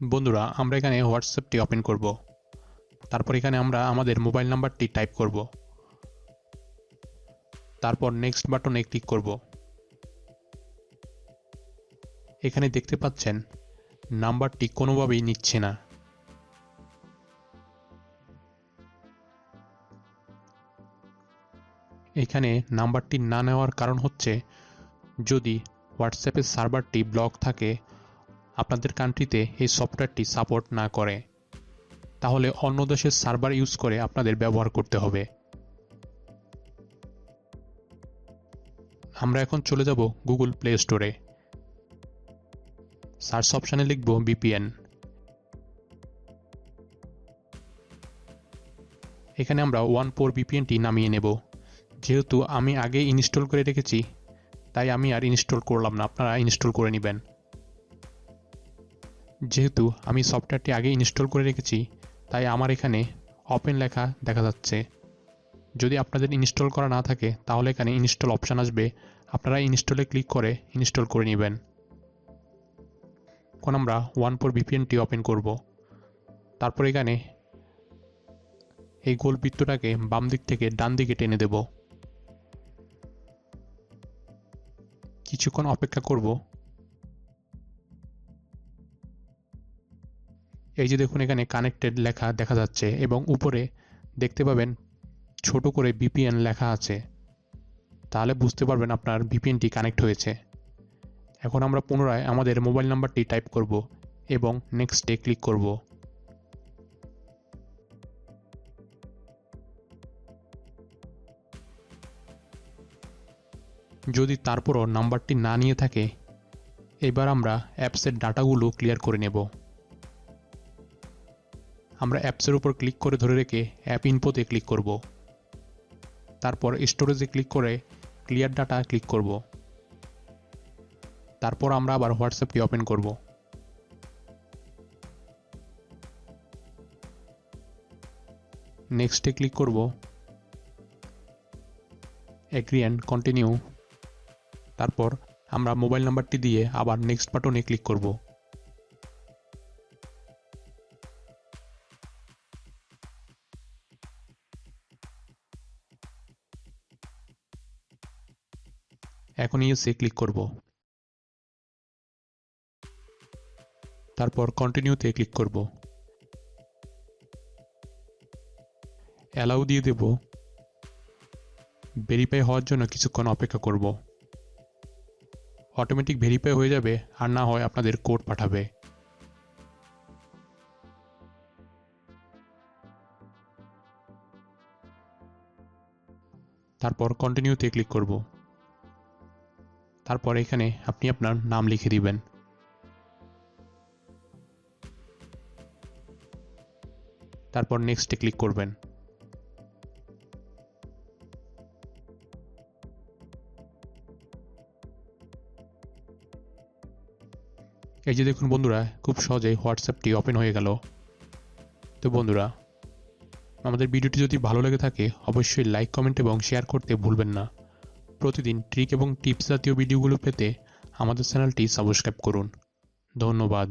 বন্ধুরা, আমরা এখানে হোয়াটসঅ্যাপটি ওপেন করব। তারপর এখানে আমরা আমাদের মোবাইল নাম্বারটি টাইপ করব। তারপর নেক্সট বাটনে ক্লিক করব। এখানে দেখতে পাচ্ছেন, নাম্বারটি কোনোভাবেই নিচ্ছে না। এখানে নাম্বারটি না নেওয়ার কারণ হচ্ছে, যদি হোয়াটসঅ্যাপের সার্ভারটি ব্লক থাকে আপনাদের কান্ট্রিতে এই সফটওয়্যারটি সাপোর্ট না করে, তাহলে অন্য দেশের সার্ভার ইউজ করে আপনাদের ব্যবহার করতে হবে। আমরা এখন চলে যাব গুগল প্লে স্টোরে। সার্চ অপশানে লিখব বিপিএন এখানে আমরা ওয়ান ফোর বিপিএনটি নামিয়ে নেব। যেহেতু আমি আগে ইনস্টল করে রেখেছি, তাই আমি আর ইনস্টল করলাম না, আপনারা ইনস্টল করে নেবেন। যেহেতু আমি সফটওয়্যারটি আগে ইনস্টল করে রেখেছি, তাই আমার এখানে ওপেন লেখা দেখা যাচ্ছে। যদি আপনাদের ইনস্টল করা না থাকে, তাহলে এখানে ইনস্টল অপশান আসবে। আপনারা ইনস্টলে ক্লিক করে ইনস্টল করে নেবেন। এখন আমরা ওয়ান ফোর ভিপিএনটি ওপেন করব। তারপর এখানে এই গোল বৃত্তটাকে বাম দিক থেকে ডান দিকে টেনে দেব। কিছুক্ষণ অপেক্ষা করব। এই যে দেখুন এখানে কানেক্টেড লেখা দেখা যাচ্ছে এবং উপরে দেখতে পাবেন ছোট করে বিপিএন লেখা আছে। তাহলে বুঝতে পারবেন আপনার ভিপিএনটি কানেক্ট হয়েছে। এখন আমরা পুনরায় আমাদের মোবাইল নাম্বারটি টাইপ করব এবং নেক্সটে ক্লিক করব। যদি তারপরও নাম্বারটি না নিয়ে থাকে, এবার আমরা অ্যাপসের ডাটাগুলো ক্লিয়ার করে নেব। আমরা অ্যাপসের উপর ক্লিক করে ধরে রেখে অ্যাপ ইনপোতে ক্লিক করব। তারপর স্টোরেজে ক্লিক করে ক্লিয়ার ডাটা ক্লিক করব। তারপর আমরা আবার হোয়াটসঅ্যাপটি ওপেন করব। নেক্সটে ক্লিক করব। Agree and continue. তারপর আমরা মোবাইল নাম্বারটি দিয়ে আবার নেক্সট বাটনে ক্লিক করব। এখন ইয়েসে ক্লিক করব। তারপর কন্টিনিউতে ক্লিক করব। অ্যালাউ দিয়ে দেব। ভেরিফাই হওয়ার জন্য কিছুক্ষণ অপেক্ষা করব। অটোমেটিক ভেরিফাই হয়ে যাবে আর না হয় আপনাদের কোড পাঠাবে। তারপর কন্টিনিউতে ক্লিক করব। তারপর এখানে আপনি আপনার নাম লিখে দিবেন। তারপর নেক্সটে ক্লিক করবেন। এই যে দেখুন বন্ধুরা, খুব সহজেই হোয়াটসঅ্যাপটি ওপেন হয়ে গেল। তো বন্ধুরা, আমাদের ভিডিওটি যদি ভালো লেগে থাকে, অবশ্যই লাইক কমেন্ট এবং শেয়ার করতে ভুলবেন না। প্রতিদিন ট্রিক এবং টিপস জাতীয় ভিডিওগুলো পেতে আমাদের চ্যানেলটি সাবস্ক্রাইব করুন। ধন্যবাদ।